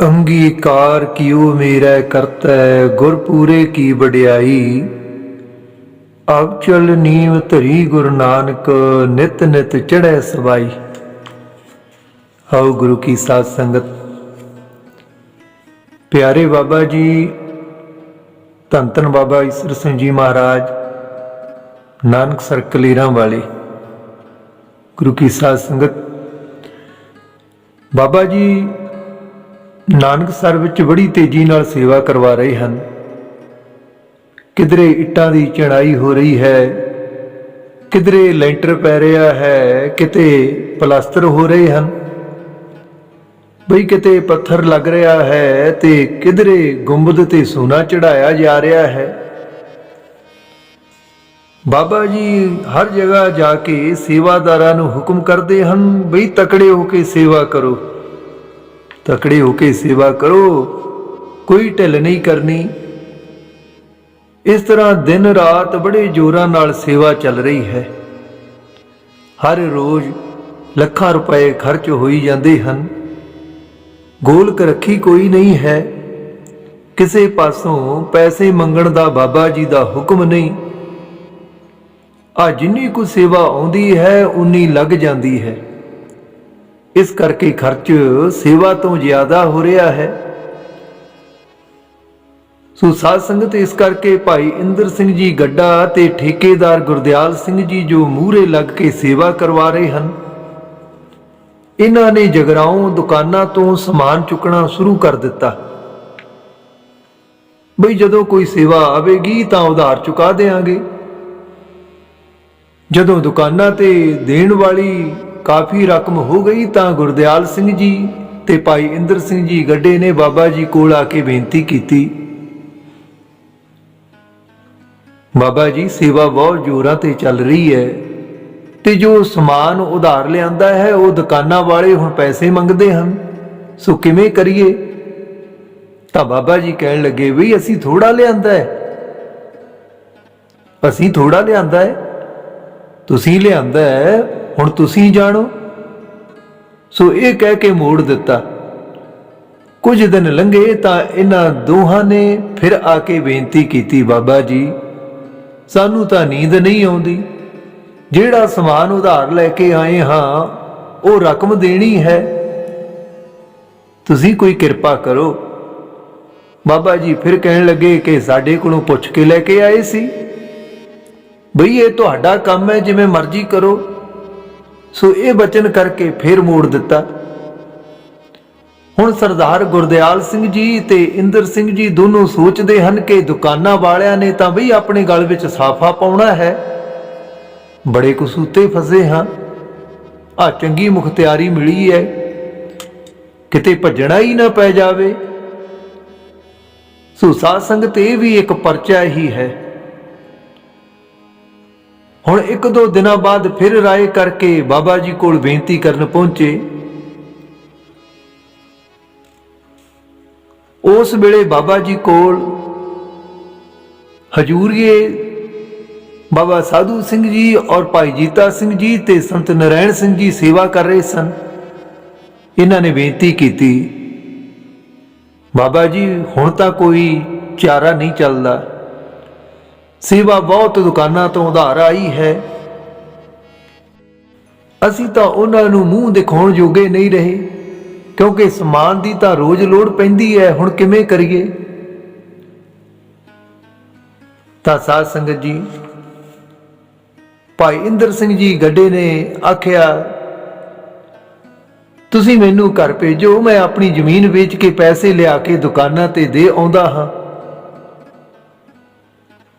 ਅੰਗੀਕਾਰ ਕਿਉ ਮੇਰਾ ਕਰਤਾ, ਗੁਰਪੂਰੇ ਕੀ ਵਡਿਆਈ? ਅਬ ਚਲ ਨੀਵ ਧਰੀ ਗੁਰੂ ਨਾਨਕ, ਨਿਤ ਨਿਤ ਚੜ੍ਹੈ ਸਵਾਈ। ਹਉ ਗੁਰੂ ਕੀ ਸਾਧ ਸੰਗਤ। ਪਿਆਰੇ ਬਾਬਾ ਜੀ ਧੰਨ ਧੰਨ ਬਾਬਾ ਈਸਰ ਸਿੰਘ ਜੀ ਮਹਾਰਾਜ, ਨਾਨਕ ਸਰਕਲੀਰਾਂ ਵਾਲੇ, ਗੁਰੂ ਕੀ ਸਾਧ ਸੰਗਤ। ਬਾਬਾ ਜੀ ਨਾਨਕ ਸਰ ਵਿੱਚ ਬੜੀ ਤੇਜ਼ੀ ਨਾਲ ਸੇਵਾ ਕਰਵਾ ਰਹੇ ਹਨ। ਕਿਧਰੇ ਇੱਟਾਂ ਦੀ ਚੜਾਈ ਹੋ ਰਹੀ ਹੈ, ਕਿਧਰੇ ਲੈਂਟਰ ਪੈ ਰਿਹਾ ਹੈ, ਕਿਤੇ ਪਲਾਸਟਰ ਹੋ ਰਹੇ ਹਨ। ਬਈ ਕਿਤੇ ਪੱਥਰ ਲੱਗ ਰਿਹਾ ਹੈ ਤੇ ਕਿਧਰੇ ਗੁੰਬਦ ਤੇ ਸੋਨਾ ਚੜਾਇਆ ਜਾ ਰਿਹਾ ਹੈ। ਬਾਬਾ ਜੀ ਹਰ ਜਗ੍ਹਾ ਜਾ ਕੇ ਸੇਵਾਦਾਰਾਂ ਨੂੰ ਹੁਕਮ ਕਰਦੇ ਹਨ, ਬਈ ਤਕੜੇ ਹੋ ਕੇ ਸੇਵਾ ਕਰੋ। ਤਕੜੇ ਹੋ ਕੇ ਸੇਵਾ ਕਰੋ, ਕੋਈ ਢਿੱਲ ਨਹੀਂ ਕਰਨੀ। ਇਸ ਤਰ੍ਹਾਂ ਦਿਨ ਰਾਤ ਬੜੇ ਜੋਰਾਂ ਨਾਲ ਸੇਵਾ ਚੱਲ ਰਹੀ ਹੈ। ਹਰ ਰੋਜ਼ ਲੱਖਾਂ ਰੁਪਏ ਖਰਚ ਹੋਈ ਜਾਂਦੇ ਹਨ। ਗੋਲਕ ਰੱਖੀ ਕੋਈ ਨਹੀਂ ਹੈ। ਕਿਸੇ ਪਾਸੋਂ ਪੈਸੇ ਮੰਗਣ ਦਾ ਬਾਬਾ ਜੀ ਦਾ ਹੁਕਮ ਨਹੀਂ। ਆ ਜਿੰਨੀ ਕੁ ਸੇਵਾ ਆਉਂਦੀ ਹੈ, ਉਨੀ ਲੱਗ ਜਾਂਦੀ ਹੈ। ਇਸ ਕਰਕੇ ਖਰਚ ਸੇਵਾ ਤੋਂ ਜ਼ਿਆਦਾ ਹੋ ਰਿਹਾ ਹੈ। ਸੋ ਸਾਧ ਸੰਗਤ, ਇਸ ਕਰਕੇ ਭਾਈ ਇੰਦਰ ਸਿੰਘ ਜੀ ਗੱਡਾ ਤੇ ਠੇਕੇਦਾਰ ਗੁਰਦਿਆਲ ਸਿੰਘ ਜੀ ਜੋ ਮੂਹਰੇ ਲੱਗ ਕੇ ਸੇਵਾ ਕਰਵਾ ਰਹੇ ਹਨ, ਇਹਨਾਂ ਨੇ ਜਗਰਾਉਂ ਦੁਕਾਨਾਂ ਤੋਂ ਸਮਾਨ ਚੁੱਕਣਾ ਸ਼ੁਰੂ ਕਰ ਦਿੱਤਾ। ਬਈ ਜਦੋਂ ਕੋਈ ਸੇਵਾ ਆਵੇਗੀ ਤਾਂ ਉਧਾਰ ਚੁਕਾ ਦੇਾਂਗੇ ਜਦੋਂ ਦੁਕਾਨਾਂ ਤੇ ਦੇਣ ਵਾਲੀ ਕਾਫੀ ਰਕਮ ਹੋ ਗਈ ਤਾਂ ਗੁਰਦਿਆਲ ਸਿੰਘ ਜੀ ਤੇ ਭਾਈ ਇੰਦਰ ਸਿੰਘ ਜੀ ਗੱਡੇ ਨੇ ਬਾਬਾ ਜੀ ਕੋਲ ਆ ਕੇ ਬੇਨਤੀ ਕੀਤੀ। ਬਾਬਾ ਜੀ, ਸੇਵਾ ਬਹੁਤ ਜੋਰਾਂ ਤੇ ਚੱਲ ਰਹੀ ਹੈ ਤੇ ਜੋ ਸਮਾਨ ਉਧਾਰ ਲਿਆਂਦਾ ਹੈ, ਉਹ ਦੁਕਾਨਾਂ ਵਾਲੇ ਹੁਣ ਪੈਸੇ ਮੰਗਦੇ ਹਨ। ਸੋ ਕਿਵੇਂ ਕਰੀਏ? ਤਾਂ ਬਾਬਾ ਜੀ ਕਹਿਣ ਲੱਗੇ ਵੀ ਅਸੀਂ ਥੋੜਾ ਲਿਆਂਦਾ ਹੈ। ਅਸੀਂ ਥੋੜਾ ਲਿਆਂਦਾ ਹੈ? ਤੁਸੀਂ ਲਿਆਂਦਾ ਹੁਣ ਤੁਸੀਂ ਜਾਣੋ। ਸੋ ਇਹ ਕਹਿ ਕੇ ਮੋੜ ਦਿੱਤਾ। ਕੁਝ ਦਿਨ ਲੰਘੇ ਤਾਂ ਇਹਨਾਂ ਦੋਹਾਂ ਨੇ ਫਿਰ ਆ ਕੇ ਬੇਨਤੀ ਕੀਤੀ, ਬਾਬਾ ਜੀ, ਸਾਨੂੰ ਤਾਂ ਨੀਂਦ ਨਹੀਂ ਆਉਂਦੀ। ਜਿਹੜਾ ਸਮਾਨ ਉਧਾਰ ਲੈ ਕੇ ਆਏ ਹਾਂ, ਉਹ ਰਕਮ ਦੇਣੀ ਹੈ। ਤੁਸੀਂ ਕੋਈ ਕਿਰਪਾ ਕਰੋ। ਬਾਬਾ ਜੀ ਫਿਰ ਕਹਿਣ ਲੱਗੇ ਕਿ ਸਾਡੇ ਕੋਲੋਂ ਪੁੱਛ ਕੇ ਲੈ ਕੇ ਆਏ ਸੀ। ਬਈ ਇਹ ਤੁਹਾਡਾ ਕੰਮ ਹੈ, ਜਿਵੇਂ ਮਰਜ਼ੀ ਕਰੋ। ਸੋ ਇਹ ਬਚਨ ਕਰਕੇ ਫਿਰ ਮੋੜ ਦਿੱਤਾ। ਹੁਣ ਸਰਦਾਰ ਗੁਰਦਿਆਲ ਸਿੰਘ ਜੀ ਤੇ ਇੰਦਰ ਸਿੰਘ ਜੀ ਦੋਨੋਂ ਸੋਚਦੇ ਹਨ ਕਿ ਦੁਕਾਨਾਂ ਵਾਲਿਆਂ ਨੇ ਤਾਂ ਬਈ ਆਪਣੇ ਗਲ ਵਿੱਚ ਸਾਫਾ ਪਾਉਣਾ ਹੈ। ਬੜੇ ਕਸੂਤੇ ਫਸੇ ਹਾਂ। ਆ ਚੰਗੀ ਮੁਖਤਿਆਰੀ ਮਿਲੀ ਹੈ। ਕਿਤੇ ਭੱਜਣਾ ਹੀ ਨਾ ਪੈ ਜਾਵੇ। ਸੋ ਸਾਧ ਸੰਗਤ ਇਹ ਵੀ ਇੱਕ ਪਰਚਾ ਹੀ ਹੈ। ਹੁਣ ਇੱਕ ਦੋ ਦਿਨਾਂ ਬਾਅਦ ਫਿਰ ਰਾਏ ਕਰਕੇ ਬਾਬਾ ਜੀ ਕੋਲ ਬੇਨਤੀ ਕਰਨ ਪਹੁੰਚੇ। ਉਸ ਵੇਲੇ ਬਾਬਾ ਜੀ ਕੋਲ ਹਜੂਰੀਏ ਬਾਬਾ ਸਾਧੂ ਸਿੰਘ ਜੀ ਔਰ ਭਾਈ ਜੀਤਾ ਸਿੰਘ ਜੀ ਤੇ ਸੰਤ ਨਰੈਣ ਸਿੰਘ ਜੀ ਸੇਵਾ ਕਰ ਰਹੇ ਸਨ। ਇਹਨਾਂ ਨੇ ਬੇਨਤੀ ਕੀਤੀ, ਬਾਬਾ ਜੀ, ਹੁਣ ਤਾਂ ਕੋਈ ਚਾਰਾ ਨਹੀਂ ਚੱਲਦਾ। ਸੇਵਾ ਬਹੁਤ ਦੁਕਾਨਾਂ ਤੋਂ ਉਧਾਰ ਆਈ ਹੈ। ਅਸੀਂ ਤਾਂ ਉਹਨਾਂ ਨੂੰ ਮੂੰਹ ਦਿਖਾਉਣ ਜੋਗੇ ਨਹੀਂ ਰਹੇ, ਕਿਉਂਕਿ ਸਮਾਨ ਦੀ ਤਾਂ ਰੋਜ਼ ਲੋੜ ਪੈਂਦੀ ਹੈ, ਹੁਣ ਕਿਵੇਂ ਕਰੀਏ? ਤਾਂ ਸਾਧ ਸੰਗਤ ਜੀ, ਭਾਈ ਇੰਦਰ ਸਿੰਘ ਜੀ ਗੱਡੇ ਨੇ ਆਖਿਆ, ਤੁਸੀਂ ਮੈਨੂੰ ਘਰ ਭੇਜੋ, ਮੈਂ ਆਪਣੀ ਜ਼ਮੀਨ ਵੇਚ ਕੇ ਪੈਸੇ ਲਿਆ ਕੇ ਦੁਕਾਨਾਂ ਤੇ ਦੇ ਆਉਂਦਾ ਹਾਂ।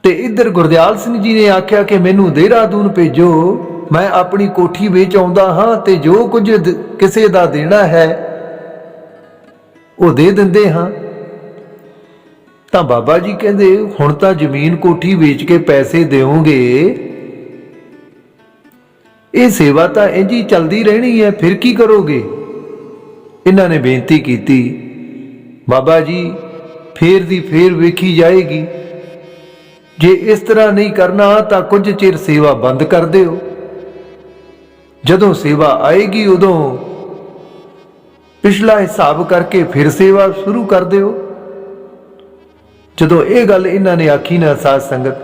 ਤੇ ਇੱਧਰ ਗੁਰਦਿਆਲ ਸਿੰਘ ਜੀ ਨੇ ਆਖਿਆ ਕਿ ਮੈਨੂੰ ਦੇਹਰਾਦੂਨ ਭੇਜੋ। ਮੈਂ ਆਪਣੀ ਕੋਠੀ ਵੇਚ ਆਉਂਦਾ ਹਾਂ ਤੇ ਜੋ ਕੁਝ ਕਿਸੇ ਦਾ ਦੇਣਾ ਹੈ, ਉਹ ਦੇ ਦਿੰਦੇ ਹਾਂ। ਤਾਂ ਬਾਬਾ ਜੀ ਕਹਿੰਦੇ, ਹੁਣ ਤਾਂ ਜ਼ਮੀਨ ਕੋਠੀ ਵੇਚ ਕੇ ਪੈਸੇ ਦਿਓਗੇ ਇਹ ਸੇਵਾ ਤਾਂ ਇੰਜ ਹੀ ਚੱਲਦੀ ਰਹਿਣੀ ਹੈ, ਫਿਰ ਕੀ ਕਰੋਗੇ? ਇਹਨਾਂ ਨੇ ਬੇਨਤੀ ਕੀਤੀ। ਬਾਬਾ ਜੀ ਫੇਰ ਦੀ ਫੇਰ ਵੇਖੀ ਜਾਏਗੀ। ਜੇ ਇਸ ਤਰ੍ਹਾਂ ਨਹੀਂ ਕਰਨਾ, ਤਾਂ ਕੁਝ ਚਿਰ ਸੇਵਾ ਬੰਦ ਕਰ ਦਿਓ। ਜਦੋਂ ਸੇਵਾ ਆਏਗੀ, ਉਦੋਂ ਪਿਛਲਾ ਹਿਸਾਬ ਕਰਕੇ ਫਿਰ ਸੇਵਾ ਸ਼ੁਰੂ ਕਰ ਦਿਓ। ਜਦੋਂ ਇਹ ਗੱਲ ਇਹਨਾਂ ਨੇ ਆਖੀ ਨਾ ਸਾਧ ਸੰਗਤ,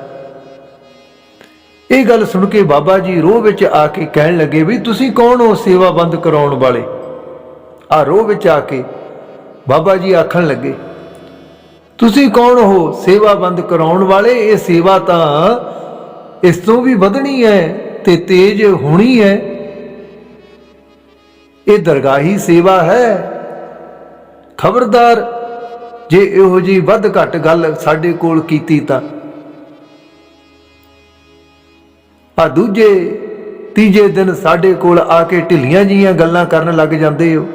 ਇਹ ਗੱਲ ਸੁਣ ਕੇ ਬਾਬਾ ਜੀ ਰੋਹ ਵਿੱਚ ਆ ਕੇ ਕਹਿਣ ਲੱਗੇ ਵੀ ਤੁਸੀਂ ਕੌਣ ਹੋ ਸੇਵਾ ਬੰਦ ਕਰਾਉਣ ਵਾਲੇ? ਆ ਰੋਹ ਵਿੱਚ ਆ ਕੇ ਬਾਬਾ ਜੀ ਆਖਣ ਲੱਗੇ ਤੁਸੀਂ ਕੌਣ ਹੋ? ਸੇਵਾਬੰਦ ਕਰਾਉਣ ਵਾਲੇ, ਇਹ ਸੇਵਾ ਤਾਂ ਇਸ ਤੋਂ ਵੀ ਵਧਣੀ ਹੈ ਤੇ ਤੇਜ ਹੋਣੀ ਹੈ। ਇਹ ਦਰਗਾਹੀ ਸੇਵਾ ਹੈ। ਖਬਰਦਾਰ, ਜੇ ਇਹੋ ਜੀ ਵੱਧ ਘੱਟ ਗੱਲ ਸਾਡੇ ਕੋਲ ਕੀਤੀ ਤਾਂ। ਆ ਦੂਜੇ, ਤੀਜੇ ਦਿਨ ਸਾਡੇ ਕੋਲ ਆ ਕੇ ਢਿੱਲੀਆਂ ਜੀਆਂ ਗੱਲਾਂ ਕਰਨ ਲੱਗ ਜਾਂਦੇ ਹੋ।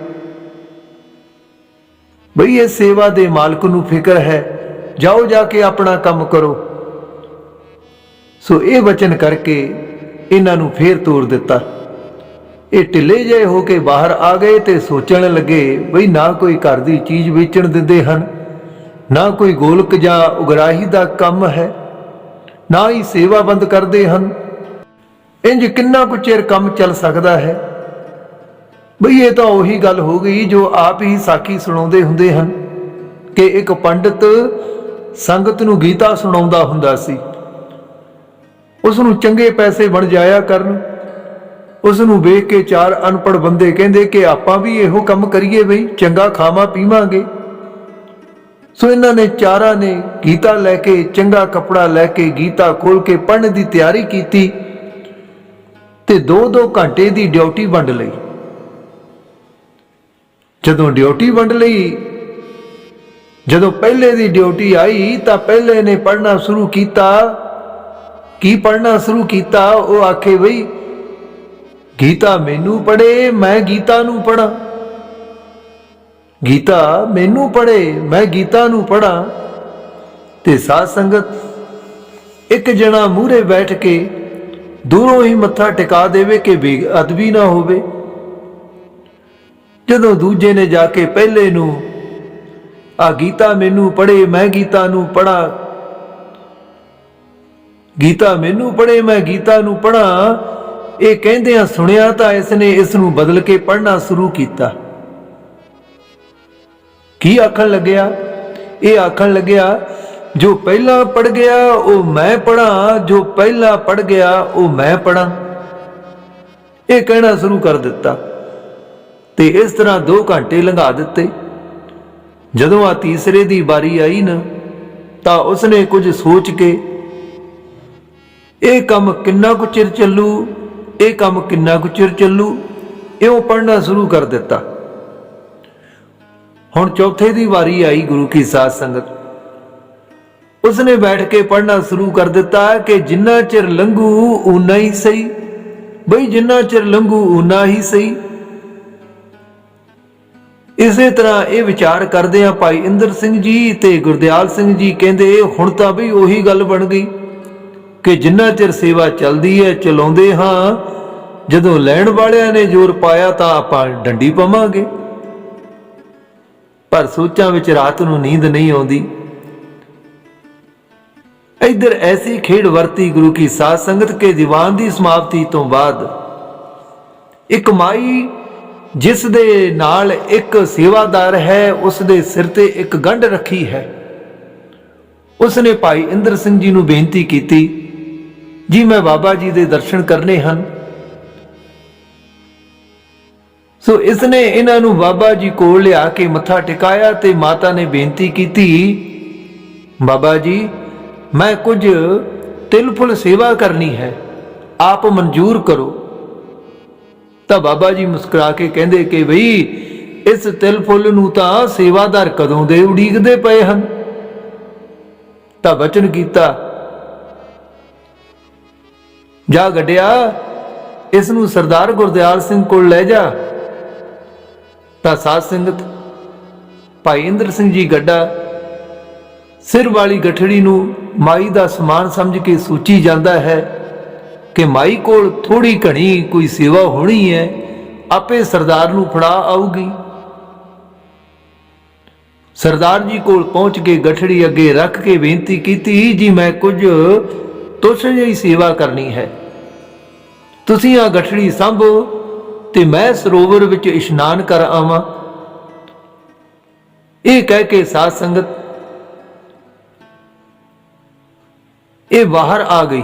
ਬਈ ਇਹ ਸੇਵਾ ਦੇ ਮਾਲਕ ਨੂੰ ਫਿਕਰ ਹੈ। ਜਾਓ ਜਾ ਕੇ ਆਪਣਾ ਕੰਮ ਕਰੋ। ਸੋ ਇਹ ਵਚਨ ਕਰਕੇ ਇਹਨਾਂ ਨੂੰ ਫੇਰ ਤੋੜ ਦਿੱਤਾ। ਇਹ ਢਿੱਲੇ ਜਿਹੇ ਹੋ ਕੇ ਬਾਹਰ ਆ ਗਏ ਤੇ ਸੋਚਣ ਲੱਗੇ, ਬਈ ਨਾ ਕੋਈ ਘਰ ਦੀ ਚੀਜ਼ ਵੇਚਣ ਦਿੰਦੇ ਹਨ, ਨਾ ਕੋਈ ਗੋਲਕ ਜਾਂ ਉਗਰਾਹੀ ਦਾ ਕੰਮ ਹੈ, ਨਾ ਹੀ ਸੇਵਾ ਬੰਦ ਕਰਦੇ ਹਨ। ਇੰਜ ਕਿੰਨਾ ਕੁ ਚਿਰ ਕੰਮ ਚੱਲ ਸਕਦਾ ਹੈ? ਬਈ ਇਹ ਤਾਂ ਉਹੀ ਗੱਲ ਹੋ ਗਈ ਜੋ ਆਪ ਹੀ ਸਾਖੀ ਸੁਣਾਉਂਦੇ ਹੁੰਦੇ ਹਨ, ਕਿ ਇੱਕ ਪੰਡਿਤ ਸੰਗਤ ਨੂੰ ਗੀਤਾ ਸੁਣਾਉਂਦਾ ਹੁੰਦਾ ਸੀ। ਉਸ ਨੂੰ ਚੰਗੇ ਪੈਸੇ ਬਣ ਜਾਇਆ ਕਰਨ। ਉਸ ਨੂੰ ਵੇਖ ਕੇ ਚਾਰ ਅਨਪੜ ਬੰਦੇ ਕਹਿੰਦੇ ਕਿ ਆਪਾਂ ਵੀ ਇਹੋ ਕੰਮ ਕਰੀਏ ਬਈ, ਚੰਗਾ ਖਾਵਾਂ ਪੀਵਾਂਗੇ। ਸੋ ਇਹਨਾਂ ਨੇ ਚਾਰਾਂ ਨੇ ਗੀਤਾ ਲੈ ਕੇ, ਚੰਗਾ ਕਪੜਾ ਲੈ ਕੇ ਗੀਤਾ ਖੋਲ ਕੇ ਪੜ੍ਹਨ ਦੀ ਤਿਆਰੀ ਕੀਤੀ ਤੇ 2-2 ਘੰਟੇ ਦੀ ਡਿਊਟੀ ਵੰਡ ਲਈ। ਜਦੋਂ ਡਿਊਟੀ ਵੰਡ ਲਈ, ਜਦੋਂ ਪਹਿਲੇ ਦੀ ਡਿਊਟੀ ਆਈ ਤਾਂ ਪਹਿਲੇ ਨੇ ਪੜਨਾ ਸ਼ੁਰੂ ਕੀਤਾ। ਕੀ ਪੜ੍ਹਨਾ ਸ਼ੁਰੂ ਕੀਤਾ? ਉਹ ਆਖੇ, ਬਈ, ਗੀਤਾ ਮੈਨੂੰ ਪੜ੍ਹੇ, ਮੈਂ ਗੀਤਾ ਨੂੰ ਪੜਾਂ ਗੀਤਾ ਮੈਨੂੰ ਪੜ੍ਹੇ, ਮੈਂ ਗੀਤਾ ਨੂੰ ਪੜਾਂ ਤੇ ਸਾਧ ਸੰਗਤ ਇੱਕ ਜਣਾ ਮੂਹਰੇ ਬੈਠ ਕੇ ਦੂਰੋਂ ਹੀ ਮੱਥਾ ਟਿਕਾ ਦੇਵੇ ਕਿ ਬੇਅਦਬੀ ਨਾ ਹੋਵੇ। ਜਦੋਂ ਦੂਜੇ ਨੇ ਜਾ ਕੇ ਪਹਿਲੇ ਨੂੰ, ਆ ਗੀਤਾ ਮੈਨੂੰ ਪੜ੍ਹੇ, ਮੈਂ ਗੀਤਾ ਨੂੰ ਪੜਾਂ ਗੀਤਾ ਮੈਨੂੰ ਪੜ੍ਹੇ, ਮੈਂ ਗੀਤਾ ਨੂੰ ਪੜਾਂ ਇਹ ਕਹਿੰਦਿਆਂ ਸੁਣਿਆ ਤਾਂ ਇਸ ਨੇ ਇਸ ਨੂੰ ਬਦਲ ਕੇ ਪੜ੍ਹਨਾ ਸ਼ੁਰੂ ਕੀਤਾ। ਕੀ ਆਖਣ ਲੱਗਿਆ? ਇਹ ਆਖਣ ਲੱਗਿਆ, ਜੋ ਪਹਿਲਾਂ ਪੜ ਗਿਆ, ਉਹ ਮੈਂ ਪੜਾਂ ਜੋ ਪਹਿਲਾਂ ਪੜ ਗਿਆ, ਉਹ ਮੈਂ ਪੜਾਂ ਇਹ ਕਹਿਣਾ ਸ਼ੁਰੂ ਕਰ ਦਿੱਤਾ। ਤੇ ਇਸ ਤਰ੍ਹਾਂ 2 ਘੰਟੇ ਲੰਘਾ ਦਿੱਤੇ। ਜਦੋਂ ਆ ਤੀਸਰੇ ਦੀ ਵਾਰੀ ਆਈ ਨਾ, ਤਾਂ ਉਸਨੇ ਕੁਝ ਸੋਚ ਕੇ, ਇਹ ਕੰਮ ਕਿੰਨਾ ਕੁ ਚਿਰ ਚੱਲੂ? ਇਹ ਕੰਮ ਕਿੰਨਾ ਕੁ ਚਿਰ ਚੱਲੂ? ਇਉਂ ਪੜਨਾ ਸ਼ੁਰੂ ਕਰ ਦਿੱਤਾ। ਹੁਣ ਚੌਥੇ ਦੀ ਵਾਰੀ ਆਈ ਗੁਰੂ ਕੀ ਸਾਧ ਸੰਗਤ। ਉਸਨੇ ਬੈਠ ਕੇ ਪੜਨਾ ਸ਼ੁਰੂ ਕਰ ਦਿੱਤਾ ਕਿ ਜਿੰਨਾ ਚਿਰ ਲੰਘੂ ਉਨਾ ਹੀ ਸਹੀ। ਬਈ ਜਿੰਨਾ ਚਿਰ ਲੰਘੂ ਉਨਾ ਹੀ ਸਹੀ। ਇਸੇ ਤਰ੍ਹਾਂ ਇਹ ਵਿਚਾਰ ਕਰਦੇ ਆ ਭਾਈ ਇੰਦਰ ਸਿੰਘ ਜੀ ਤੇ ਗੁਰਦਿਆਲ ਸਿੰਘ ਜੀ, ਕਹਿੰਦੇ ਹੁਣ ਤਾਂ ਵੀ ਉਹੀ ਗੱਲ ਬਣ ਗਈ ਕਿ ਜਿੰਨਾ ਚਿਰ ਸੇਵਾ ਚੱਲਦੀ ਹੈ, ਚਲਾਉਂਦੇ ਹਾਂ, ਜਦੋਂ ਲੈਣ ਵਾਲਿਆਂ ਨੇ ਜ਼ੋਰ ਪਾਇਆ ਤਾਂ ਆਪਾਂ ਡੰਡੀ ਪਵਾਂਗੇ। ਪਰ ਸੋਚਾਂ ਵਿੱਚ ਰਾਤ ਨੂੰ ਨੀਂਦ ਨਹੀਂ ਆਉਂਦੀ। ਇੱਧਰ ਐਸੀ ਖੇਡ ਵਰਤੀ ਗੁਰੂ ਕੀ ਸਾਧ ਸੰਗਤ ਕੇ ਦੀਵਾਨ ਦੀ ਸਮਾਪਤੀ ਤੋਂ ਬਾਅਦ ਇੱਕ ਮਾਈ ਜਿਸ ਦੇ ਨਾਲ ਇੱਕ ਸੇਵਾਦਾਰ ਹੈ, ਉਸ ਦੇ ਸਿਰ ਤੇ ਇੱਕ ਗੰਢ ਰੱਖੀ ਹੈ। ਉਸ ਨੇ ਭਾਈ ਇੰਦਰ ਸਿੰਘ ਜੀ ਨੂੰ ਬੇਨਤੀ ਕੀਤੀ, ਜੀ, ਮੈਂ ਬਾਬਾ ਜੀ ਦੇ ਦਰਸ਼ਨ ਕਰਨੇ ਹਨ। ਸੋ ਇਸ ਨੇ ਇਹਨਾਂ ਨੂੰ ਬਾਬਾ ਜੀ ਕੋਲ ਲਿਆ ਕੇ ਮੱਥਾ ਟਿਕਾਇਆ ਤੇ ਮਾਤਾ ਨੇ ਬੇਨਤੀ ਕੀਤੀ, ਬਾਬਾ ਜੀ, ਮੈਂ ਕੁਝ ਤਿਲ ਫੁੱਲ ਸੇਵਾ ਕਰਨੀ ਹੈ, ਆਪ ਮਨਜ਼ੂਰ ਕਰੋ। ਤਾਂ ਬਾਬਾ ਜੀ ਮੁਸਕਰਾ ਕੇ ਕਹਿੰਦੇ ਕਿ ਬਈ, ਇਸ ਤਿਲ ਫੁੱਲ ਨੂੰ ਤਾਂ ਸੇਵਾਦਾਰ ਕਦੋਂ ਦੇ ਉਡੀਕਦੇ ਪਏ ਹਨ? ਤਾਂ ਵਚਨ ਕੀਤਾ, ਜਾ ਗੱਡਿਆ, ਇਸ ਨੂੰ ਸਰਦਾਰ ਗੁਰਦਿਆਲ ਸਿੰਘ ਕੋਲ ਲੈ ਜਾ। ਤਾਂ ਸਾਧ ਸੰਗਤ, ਭਾਈ ਇੰਦਰ ਸਿੰਘ ਜੀ ਗੱਡਾ, ਸਿਰ ਵਾਲੀ ਗਠੜੀ ਨੂੰ ਮਾਈ ਦਾ ਸਮਾਨ ਸਮਝ ਕੇ ਸੂਚੀ ਜਾਂਦਾ ਹੈ ਕਿ ਮਾਈ ਕੋਲ ਥੋੜੀ ਘਣੀ ਕੋਈ ਸੇਵਾ ਹੋਣੀ ਹੈ, ਆਪੇ ਸਰਦਾਰ ਨੂੰ ਫੜਾ ਆਊਗੀ। ਸਰਦਾਰ ਜੀ ਕੋਲ ਪਹੁੰਚ ਕੇ ਗਠੜੀ ਅੱਗੇ ਰੱਖ ਕੇ ਬੇਨਤੀ ਕੀਤੀ, ਜੀ, ਮੈਂ ਕੁਝ ਤੁਛ ਜਿਹੀ ਸੇਵਾ ਕਰਨੀ ਹੈ। ਤੁਸੀਂ ਆ ਗਠੜੀ ਸੰਭੋ ਤੇ ਮੈਂ ਸਰੋਵਰ ਵਿੱਚ ਇਸ਼ਨਾਨ ਕਰ ਆਵਾਂ। ਇਹ ਕਹਿ ਕੇ ਸਾਧ ਸੰਗਤ ਇਹ ਬਾਹਰ ਆ ਗਈ।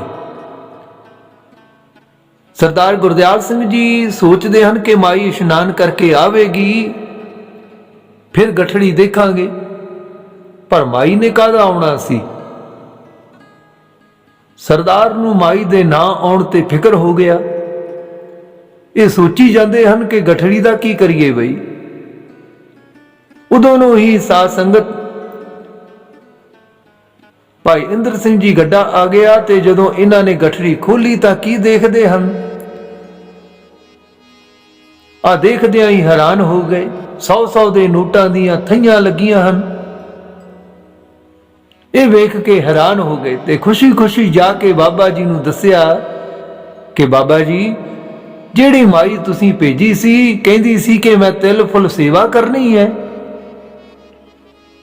ਸਰਦਾਰ ਗੁਰਦਿਆਲ ਸਿੰਘ ਜੀ ਸੋਚਦੇ ਹਨ ਕਿ ਮਾਈ ਇਸ਼ਨਾਨ ਕਰਕੇ ਆਵੇਗੀ, ਫਿਰ ਗਠੜੀ ਦੇਖਾਂਗੇ। ਪਰ ਮਾਈ ਨੇ ਕਾਹਦਾ ਆਉਣਾ ਸੀ? ਸਰਦਾਰ ਨੂੰ ਮਾਈ ਦੇ ਨਾਂ ਆਉਣ ਤੇ ਫਿਕਰ ਹੋ ਗਿਆ। ਇਹ ਸੋਚੀ ਜਾਂਦੇ ਹਨ ਕਿ ਗਠੜੀ ਦਾ ਕੀ ਕਰੀਏ ਬਈ? ਉਦੋਂ ਨੂੰ ਹੀ ਸਾਧ ਸੰਗਤ ਭਾਈ ਇੰਦਰ ਸਿੰਘ ਜੀ ਗੱਡਾ ਆ ਗਿਆ ਤੇ ਜਦੋਂ ਇਹਨਾਂ ਨੇ ਗਠੜੀ ਖੋਲੀ ਤਾਂ ਕੀ ਦੇਖਦੇ ਹਨ? ਆ ਦੇਖਦਿਆਂ ਹੀ ਹੈਰਾਨ ਹੋ ਗਏ। ਸੌ ਸੌ ਦੇ ਨੋਟਾਂ ਦੀਆਂ ਥਈਆਂ ਲੱਗੀਆਂ ਹਨ। ਇਹ ਵੇਖ ਕੇ ਹੈਰਾਨ ਹੋ ਗਏ ਤੇ ਖੁਸ਼ੀ-ਖੁਸ਼ੀ ਜਾ ਕੇ ਬਾਬਾ ਜੀ ਨੂੰ ਦੱਸਿਆ ਕਿ ਬਾਬਾ ਜੀ, ਜਿਹੜੀ ਮਾਈ ਤੁਸੀਂ ਭੇਜੀ ਸੀ, ਕਹਿੰਦੀ ਸੀ ਕਿ ਮੈਂ ਤਿਲ ਫੁੱਲ ਸੇਵਾ ਕਰਨੀ ਹੈ।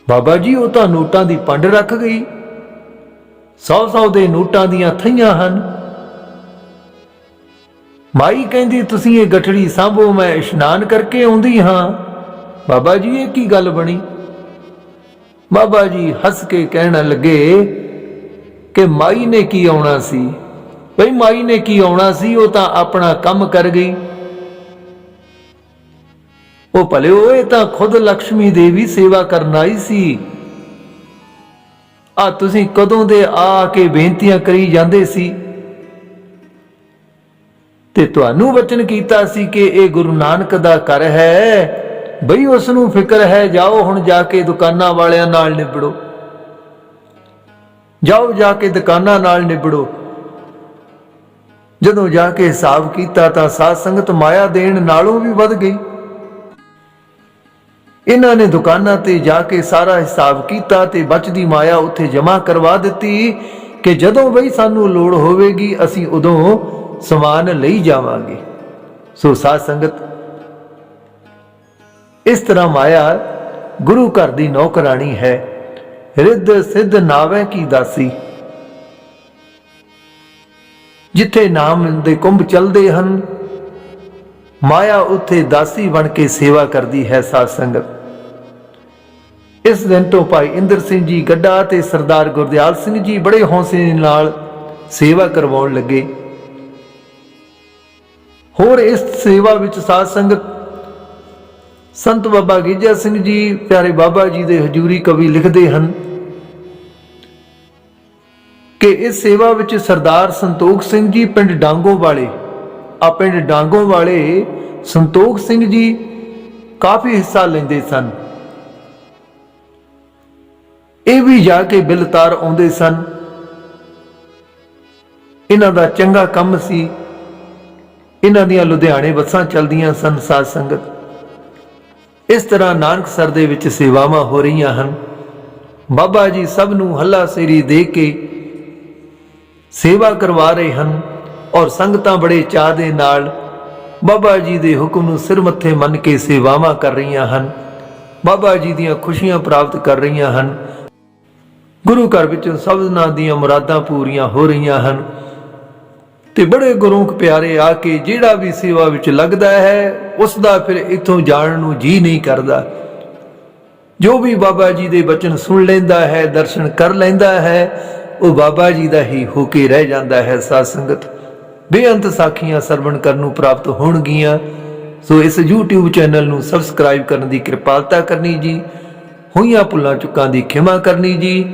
ਬਾਬਾ ਜੀ ਉਹ ਤਾਂ ਨੋਟਾਂ ਦੀ ਪੰਡ ਰੱਖ ਗਈ। ਸੌ ਸੌ ਦੇ ਨੋਟਾਂ ਦੀਆਂ ਥਈਆਂ ਹਨ। ਮਾਈ ਕਹਿੰਦੀ, ਤੁਸੀਂ ਇਹ ਗਠੜੀ ਸਾਂਭੋ, ਮੈਂ ਇਸ਼ਨਾਨ ਕਰਕੇ ਆਉਂਦੀ ਹਾਂ। ਬਾਬਾ ਜੀ, ਇਹ ਕੀ ਗੱਲ ਬਣੀ? ਬਾਬਾ ਜੀ ਹੱਸ ਕੇ ਕਹਿਣ ਲੱਗੇ ਕਿ ਮਾਈ ਨੇ ਕੀ ਆਉਣਾ ਸੀ? ਭਈ ਮਾਈ ਨੇ ਕੀ ਆਉਣਾ ਸੀ? ਉਹ ਤਾਂ ਆਪਣਾ ਕੰਮ ਕਰ ਗਈ। ਉਹ ਭਲੇ ਉਹ ਇਹ ਤਾਂ ਖੁਦ ਲక్ష్ਮੀ ਦੇਵੀ ਸੇਵਾ ਕਰਨ ਆਈ ਸੀ। ਆ ਤੁਸੀਂ ਕਦੋਂ ਦੇ ਆ ਕੇ ਬੇਨਤੀਆਂ ਕਰੀ ਜਾਂਦੇ ਸੀ? ਤੇ ਤੁਹਾਨੂੰ ਵਚਨ ਕੀਤਾ ਸੀ ਕਿ ਇਹ ਗੁਰੂ ਨਾਨਕ ਦਾ ਘਰ ਹੈ। ਬਈ ਉਸ ਨੂੰ ਫਿਕਰ ਹੈ, ਜਾਓ ਹੁਣ ਜਾ ਕੇ ਦੁਕਾਨਾਂ ਵਾਲਿਆਂ ਨਾਲ ਨਿਬੜੋ। ਜਾਓ ਜਾ ਕੇ ਦੁਕਾਨਾਂ ਨਾਲ ਨਿਬੜੋ। ਜਦੋਂ ਜਾ ਕੇ ਹਿਸਾਬ ਕੀਤਾ ਤਾਂ ਸਾਧ ਸੰਗਤ ਮਾਇਆ ਦੇਣ ਨਾਲੋਂ ਵੀ ਵੱਧ ਗਈ। ਇਹਨਾਂ ਨੇ ਦੁਕਾਨਾਂ ਤੇ ਜਾ ਕੇ ਸਾਰਾ ਹਿਸਾਬ ਕੀਤਾ ਤੇ ਬਚਦੀ ਮਾਇਆ ਉੱਥੇ ਜਮ੍ਹਾਂ ਕਰਵਾ ਦਿੱਤੀ ਕਿ ਜਦੋਂ ਬਈ ਸਾਨੂੰ ਲੋੜ ਹੋਵੇਗੀ, ਅਸੀਂ ਉਦੋਂ ਸਮਾਨ ਲਈ ਜਾਵਾਂਗੇ। ਸੋ ਸਾਧ ਸੰਗਤ, ਇਸ ਤਰ੍ਹਾਂ ਮਾਇਆ ਗੁਰੂ ਘਰ ਦੀ ਨੌਕਰਾਣੀ ਹੈ। ਰਿੱਧ ਸਿੱਧ ਨਾਵੇ ਕੀ ਦਾਸੀ? ਜਿੱਥੇ ਨਾਮ ਦੇ ਕੁੰਭ ਚੱਲਦੇ ਹਨ, ਮਾਇਆ ਉੱਥੇ ਦਾਸੀ ਬਣ ਕੇ ਸੇਵਾ ਕਰਦੀ ਹੈ ਸਾਧ ਸੰਗਤ। ਇਸ ਦਿਨ ਤੋਂ ਭਾਈ ਇੰਦਰ ਸਿੰਘ ਜੀ ਗੱਡਾ ਤੇ ਸਰਦਾਰ ਗੁਰਦਿਆਲ ਸਿੰਘ ਜੀ ਬੜੇ ਹੌਸਲੇ ਨਾਲ ਸੇਵਾ ਕਰਵਾਉਣ ਲੱਗੇ। ਹੋਰ ਇਸ ਸੇਵਾ ਵਿੱਚ ਸਾਧ ਸੰਗਤ ਸੰਤ ਬਾਬਾ ਗੀਜਾ ਸਿੰਘ ਜੀ, ਪਿਆਰੇ ਬਾਬਾ ਜੀ ਦੇ ਹਜੂਰੀ ਕਵੀ ਲਿਖਦੇ ਹਨ ਕਿ ਇਸ ਸੇਵਾ ਵਿੱਚ ਸਰਦਾਰ ਸੰਤੋਖ ਸਿੰਘ ਜੀ ਪਿੰਡ ਡਾਂਗੋ ਵਾਲੇ, ਆ ਪਿੰਡ ਡਾਂਗੋ ਵਾਲੇ ਸੰਤੋਖ ਸਿੰਘ ਜੀ ਕਾਫੀ ਹਿੱਸਾ ਲੈਂਦੇ ਸਨ। ਇਹ ਵੀ ਜਾ ਕੇ ਬਿਲ ਤਾਰ ਆਉਂਦੇ ਸਨ। ਇਹਨਾਂ ਦਾ ਚੰਗਾ ਕੰਮ ਸੀ। ਇਹਨਾਂ ਦੀਆਂ ਲੁਧਿਆਣੇ ਬੱਸਾਂ ਚੱਲਦੀਆਂ ਸਨ ਸਾਧ ਸੰਗਤ। ਇਸ ਤਰ੍ਹਾਂ ਨਾਨਕਸਰ ਦੇ ਵਿੱਚ ਸੇਵਾਵਾਂ ਹੋ ਰਹੀਆਂ ਹਨ। ਬਾਬਾ ਜੀ ਸਭ ਨੂੰ ਹੱਲਾ ਸੇਰੀ ਦੇ ਕੇ ਸੇਵਾ ਕਰਵਾ ਰਹੇ ਹਨ ਔਰ ਸੰਗਤਾਂ ਬੜੇ ਚਾਹ ਦੇ ਨਾਲ ਬਾਬਾ ਜੀ ਦੇ ਹੁਕਮ ਨੂੰ ਸਿਰ ਮੱਥੇ ਮੰਨ ਕੇ ਸੇਵਾਵਾਂ ਕਰ ਰਹੀਆਂ ਹਨ। ਬਾਬਾ ਜੀ ਦੀਆਂ ਖੁਸ਼ੀਆਂ ਪ੍ਰਾਪਤ ਕਰ ਰਹੀਆਂ ਹਨ। ਗੁਰੂ ਘਰ ਵਿੱਚ ਸਭਨਾਂ ਦੀਆਂ ਮੁਰਾਦਾਂ ਪੂਰੀਆਂ ਹੋ ਰਹੀਆਂ ਹਨ। ਤੇ ਬੜੇ ਗੁਰੂ ਪਿਆਰੇ ਆ ਕੇ ਜਿਹੜਾ ਵੀ ਸੇਵਾ ਵਿੱਚ ਲੱਗਦਾ ਹੈ ਉਸ ਦਾ ਫਿਰ ਇੱਥੋਂ ਜਾਣ ਨੂੰ ਜੀ ਨਹੀਂ ਕਰਦਾ। ਜੋ ਵੀ ਬਾਬਾ ਜੀ ਦੇ ਬਚਨ ਸੁਣ ਲੈਂਦਾ ਹੈ, ਦਰਸ਼ਨ ਕਰ ਲੈਂਦਾ ਹੈ, ਉਹ ਬਾਬਾ ਜੀ ਦਾ ਹੀ ਹੋ ਕੇ ਰਹਿ ਜਾਂਦਾ ਹੈ ਸਾਧ ਸੰਗਤ। ਬੇਅੰਤ ਸਾਖੀਆਂ ਸਰਵਣ ਕਰਨ ਨੂੰ ਪ੍ਰਾਪਤ ਹੋਣਗੀਆਂ। ਸੋ ਇਸ YouTube ਚੈਨਲ ਨੂੰ ਸਬਸਕ੍ਰਾਈਬ ਕਰਨ ਦੀ ਕਿਰਪਾਲਤਾ ਕਰਨੀ ਜੀ, ਹੋਈਆਂ ਭੁੱਲਾਂ ਚੁੱਕਾਂ ਦੀ ਖਿਮਾ ਕਰਨੀ ਜੀ।